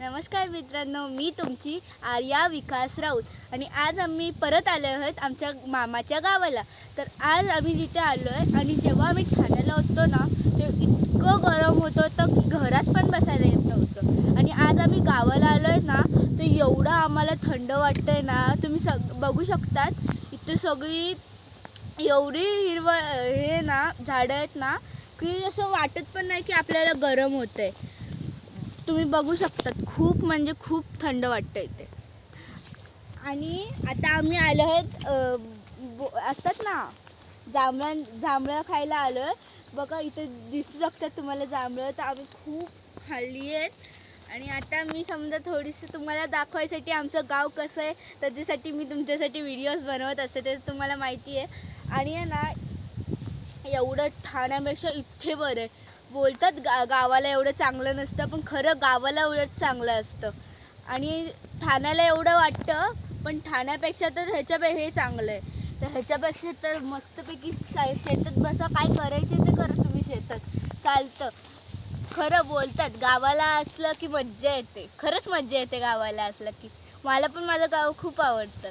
नमस्कार मित्रांनो मी तुमची आर्या विकास राऊत आणि आज आम्ही परत आलो आहोत आमच्या मामाच्या गावाला. तर आज आम्ही जिथे आलो आहे आणि जेव्हा आम्ही ठाण्याला होतो ना ते इतकं गरम होतं तर की घरात पण बसायला येत नव्हतं. आणि आज आम्ही गावाला आलो आहे ना तर एवढं आम्हाला थंड वाटतं आहे ना तुम्ही सग बघू शकतात इथे सगळी एवढी हिरवळ हे ना झाडं आहेत ना की असं वाटत पण नाही की आपल्याला गरम होतं आहे तुम्ही बघू शकतात खूप म्हणजे खूप थंड वाटतं इथे. आणि आता आम्ही आलो आहोत बो- असतात ना जांभळ्या जांभळं खायला आलो आहे बघा इथे दिसू शकतात तुम्हाला जांभळं. तर आम्ही खूप खाल्ली आहेत. आणि आता मी समजा थोडीशी तुम्हाला दाखवायसाठी आमचं गाव कसं आहे त्याच्यासाठी मी तुमच्यासाठी व्हिडिओज बनवत असते ते तुम्हाला माहिती आहे. आणि आहे ना एवढं ठाण्यापेक्षा इथे बरं आहे. बोलतात गा गावाला एवढं चांगलं नसतं पण खरं गावाला एवढंच चांगलं असतं. आणि ठाण्याला एवढं वाटतं पण ठाण्यापेक्षा तर ह्याच्यापे हे चांगलं आहे तर ह्याच्यापेक्षा तर मस्तपैकी शा- शेतात बसा काय करायचे ते करा तुम्ही शेतात. चालतं. खरं बोलतात गावाला असलं की मज्जा येते. खरंच मज्जा येते गावाला असलं की. मला पण माझं गाव खूप आवडतं.